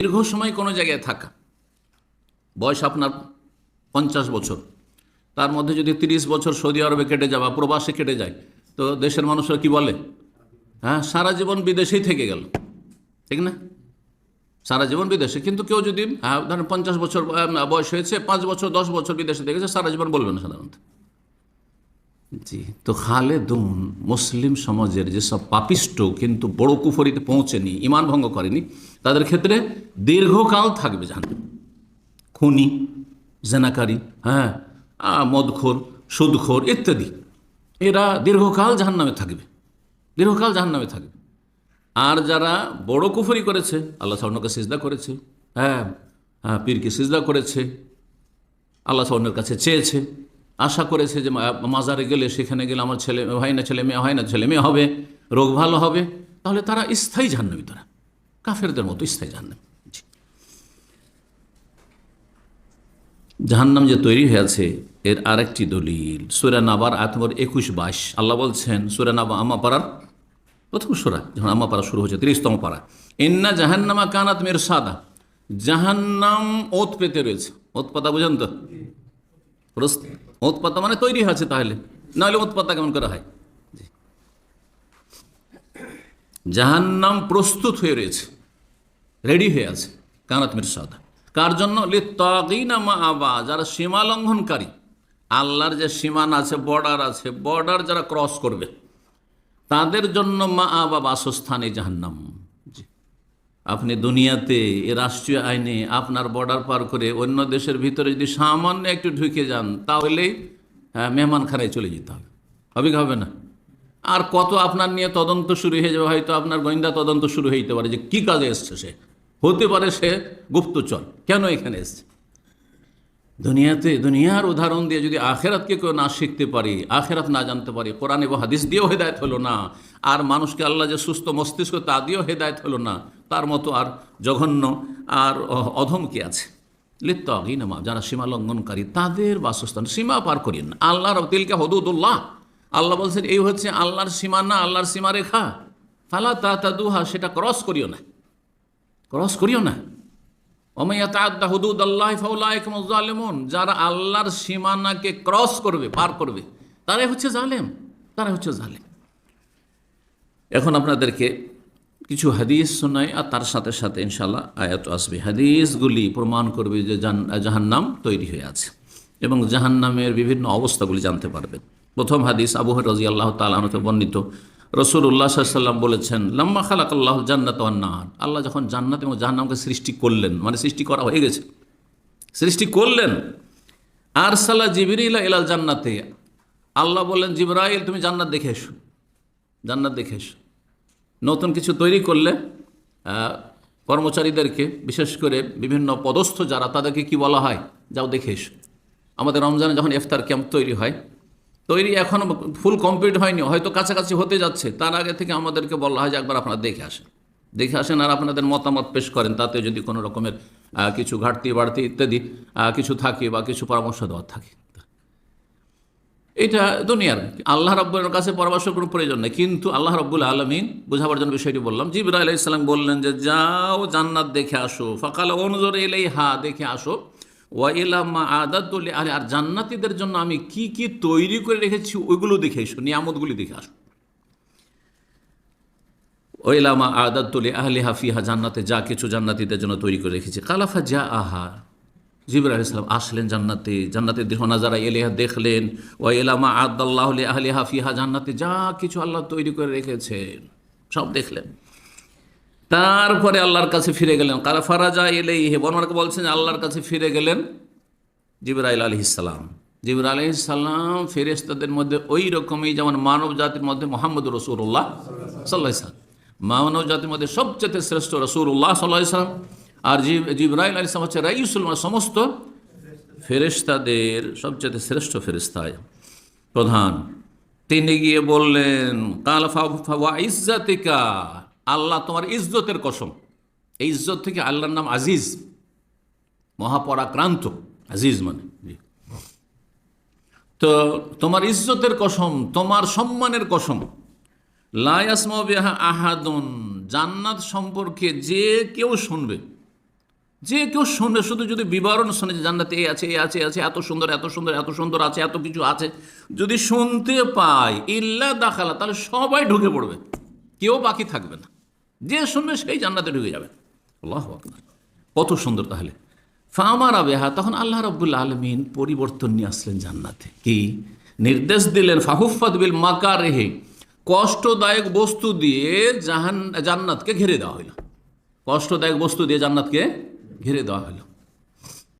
দীর্ঘ সময় কোনো জায়গায় থাকা। বয়স আপনার পঞ্চাশ বছর। তার মধ্যে যদি তিরিশ বছর সৌদি আরবে কেটে বা প্রবাসে কেটে যায় তো দেশের মানুষরা কি বলে? হ্যাঁ সারা জীবন বিদেশেই থেকে গেল। ঠিক না? সারা জীবন বিদেশে। কিন্তু কেউ যদি হ্যাঁ, ধরেন পঞ্চাশ বছর বয়স হয়েছে পাঁচ বছর দশ বছর বিদেশে থেকেছে সারা জীবন বলবে না সাধারণত। জি তো খালেদুন মুসলিম সমাজের যেসব পাপিষ্ট কিন্তু বড় কুফরিতে পৌঁছেনি ইমান ভঙ্গ করেনি তাদের ক্ষেত্রে দীর্ঘকাল থাকবে জাহান খুনি, জেনাকারী হ্যাঁ মদখোর, সুদখোর ইত্যাদি। এরা দীর্ঘকাল জাহান্নামে থাকবে। দীর্ঘকাল জাহান নামে থাকবে। আর যারা বড় কুফরি করেছে, আল্লাহ স্বর্ণকে সিজদা করেছে হ্যাঁ হ্যাঁ পীরকে সিজদা করেছে, আল্লাহ স্বর্ণের কাছে চেয়েছে, আশা করেছে যে মাজারে গেলে, সেখানে গেলে আমার ছেলে হয় না ছেলে মেয়ে, হয় না ছেলে মেয়ে হবে, রোগ ভালো হবে, তাহলে তারা স্থায়ী জাহ্নবী তারা। কাফেরদের মতো স্থায়ী জাহ্নবী জি। জাহান্নাম যে তৈরি হয়েছে, এর আরেকটি দলিল। সুরা নাবার আত্মর একুশ বাইশ। আল্লাহ বলছেন, সুরা নাবা আমা পাড়ার প্রথম সুরা, যখন আমা পাড়া শুরু হয়েছে, তিরিশতম পাড়া। ইন্না জাহান্নামা কানাত মের সাদা জাহান্নাম ওত পেতে রয়েছে। ওত পাতা বুঝেন তো? ওত পাতা মানে তৈরি আছে তাহলে। নাহলে ওত পাতা কেমন করা হয় জি। জাহান্নাম প্রস্তুত হয়ে রয়েছে। রেডি হয়ে আছে কানাত মির সাদা কার জন্য? লিত্তাগিনা মা আবা যারা সীমা লঙ্ঘনকারী। আল্লাহর যে সীমানা আছে বর্ডার আছে বর্ডার যারা ক্রস করবে তাদের জন্য মা আবা বাসস্থানে জাহান্নাম। আপনি দুনিয়াতে এ রাষ্ট্রীয় আইনে আপনার বর্ডার পার করে অন্য দেশের ভিতরে যদি সামান্য একটু ঢুকে যান তাহলেই হ্যাঁ, মেহমানখানায় চলে যেতে হবে। হবে হবে না? আর কত আপনার নিয়ে তদন্ত শুরু হয়ে যাবে, হয়তো আপনার গোয়েন্দা তদন্ত শুরু হইতে পারে যে কি কাজে এসছে সে। হতে পারে সে গুপ্তচর। কেন এখানে এসছে? দুনিয়াতে, দুনিয়ার উদাহরণ দিয়ে যদি আখেরাতকে কেউ না শিখতে পারি, আখেরাত না জানতে পারি, কোরআন এবং হাদিস দিয়েও হেদায়ত হলো না, আর মানুষকে আল্লাহ যে সুস্থ মস্তিষ্ক তা দিয়েও হেদায়ত হলো না, তার মতো আর জঘন্য আর অধম কি আছে। লিপ্ত অগিনামা যারা সীমা লঙ্ঘনকারী, তাদের বাসস্থান সীমা পার করিয়েন আল্লাহ রবতিলকে হদুদুল্লাহ। আল্লাহ বলছেন, এই হচ্ছে আল্লাহর সীমা না, আল্লাহর সীমা রেখা। ফালা তা তা দুহা সেটা ক্রস করিও না। ক্রস করিও না। অমাইয়াতা হুদুদ আল্লাহ ফাউলাইকমজালেমন যারা আল্লাহর সীমানাকে ক্রস করবে, পার করবে, তারাই হচ্ছে জালেম, তারাই হচ্ছে জালেম। এখন আপনাদেরকে কিছু হাদিস শোনাই, আর তার সাথে সাথে ইনশাল্লাহ আয়াত আসবে। হাদিসগুলি প্রমাণ করবে যে জাহান্নাম তৈরি হয়ে আছে এবং জাহান্নামের বিভিন্ন অবস্থাগুলি জানতে পারবেন। প্রথম হাদিস আবু রাজি আল্লাহ তালাহতে বর্ণিত। রসুল উল্লাহ সাল্লাম বলেছেন, লাম্মা খালাক আল্লাহ জান্নাত ওয়ান্নার আল্লাহ যখন জান্নাত এবং জাহান্নামকে সৃষ্টি করলেন মানে সৃষ্টি করা হয়ে গেছে, সৃষ্টি করলেন আর সাল্লাহ জিবরিলা এলাল জান্নাতে। আল্লাহ বললেন, জিবরাইল, তুমি জান্নাত দেখে এসো, জান্নাত দেখে এসো। নতুন কিছু তৈরি করলে কর্মচারীদেরকে, বিশেষ করে বিভিন্ন পদস্থ যারা, তাদেরকে কি বলা হয়? যাও দেখে এসো। আমাদের রমজানে যখন ইফতার ক্যাম্প তৈরি হয় তৈরি এখনও ফুল কমপ্লিট হয়নি, হয়তো কাছাকাছি হতে যাচ্ছে। তার আগে থেকে আমাদেরকে বলা হয় যে একবার আপনারা দেখে আসেন। দেখে আসেন আর আপনাদের মতামত পেশ করেন, তাতে যদি কোনো রকমের কিছু ঘাটতি বাড়তি ইত্যাদি কিছু থাকে বা কিছু পরামর্শ দেওয়ার থাকে। এটা দুনিয়ার, আল্লাহ রব্বুলের কাছে পরামর্শ কোনো প্রয়োজন নেই। কিন্তু আল্লাহ রব্বুল আলমিন, বোঝাবার জন্য বিষয়টি বললাম জিবরা আলাহ ইসলাম বললেন যে, যাও জান্নাত দেখে আসো, ফকাল অনুজর এলেই হা দেখে আসো। ওয়া ইলামা আদাতুল আলে আর জান্নাতীদের জন্য আমি কি কি তৈরি করে রেখেছি ওইগুলো দেখে এসো, নিয়ামতগুলি দেখে আসো। ওইলামা আদাতুল আহলে হাফিহা জান্নাতে যা কিছু জান্নাতীদের জন্য তৈরি করে রেখেছি। কালাফা যা আহা জিবর আলাইসালাম আসলেন জান্নাতে, জান্নাতের দেহ নাজারা এলেহা দেখলেন। ও এলামা আদাল্লাহ আহলে হাফিহা জান্নাতে যা কিছু আল্লাহ তৈরি করে রেখেছেন, সব দেখলেন। তারপরে আল্লাহর কাছে ফিরে গেলেন। কারা ফারাজা এলেই হে বর্মাকে বলছেন আল্লাহর কাছে ফিরে গেলেন জিবরাইল আলহ ইসালাম জিবর আলহ ইসাল্লাম ফেরেস্তাদের মধ্যে ওই রকমই যেমন মানব জাতির মধ্যে মোহাম্মদ রসুল্লাহ সাল্লাহ ইসলাম মানব জাতির মধ্যে সবচেয়ে শ্রেষ্ঠ রসুল্লাহ সাল্লাহ ইসলাম আর জিব জিব্রাহিম আলী ইসলাম হচ্ছে রাইসুল সমস্ত ফেরেস্তাদের সবচেয়ে শ্রেষ্ঠ ফেরেস্তায় প্রধান, তিনি গিয়ে বললেন, কাল ফাওয়া, ইজ্জাতিকা আল্লাহ তোমার ইজ্জতের কসম। এই ইজ্জত থেকে আল্লাহর নাম আজিজ। মহাপরাক্রান্ত। আজিজ মানে তো তোমার ইজ্জতের কসম, তোমার সম্মানের কসম। লায়াসমা বিহা আহাদুন। জান্নাত সম্পর্কে যে কেউ শুনবে, যে কেউ শুনবে, শুধু যদি বিবরণ শুনে যে জান্নাতে এই আছে এই আছে আছে, এত সুন্দর এত সুন্দর এত সুন্দর আছে, এত কিছু আছে। যদি শুনতে পায়, ইল্লা দাখালা, তাহলে সবাই ঢুকে পড়বে। কেউ বাকি থাকবে না। যে শুনবে সেই জান্নাতে ঢুকে যাবে। আল্লাহ কত সুন্দর তাহলে। ফামার আবেহা তখন আল্লাহ রব্বুল আলমিন পরিবর্তন নিয়ে আসলেন জান্নাতে। কি? নির্দেশ দিলেন ফাহুফাত বিল মাকা রেহে কষ্টদায়ক বস্তু দিয়ে জাহান, জান্নাতকে ঘিরে দেওয়া হইল। কষ্টদায়ক বস্তু দিয়ে জান্নাতকে ঘিরে দেওয়া হলো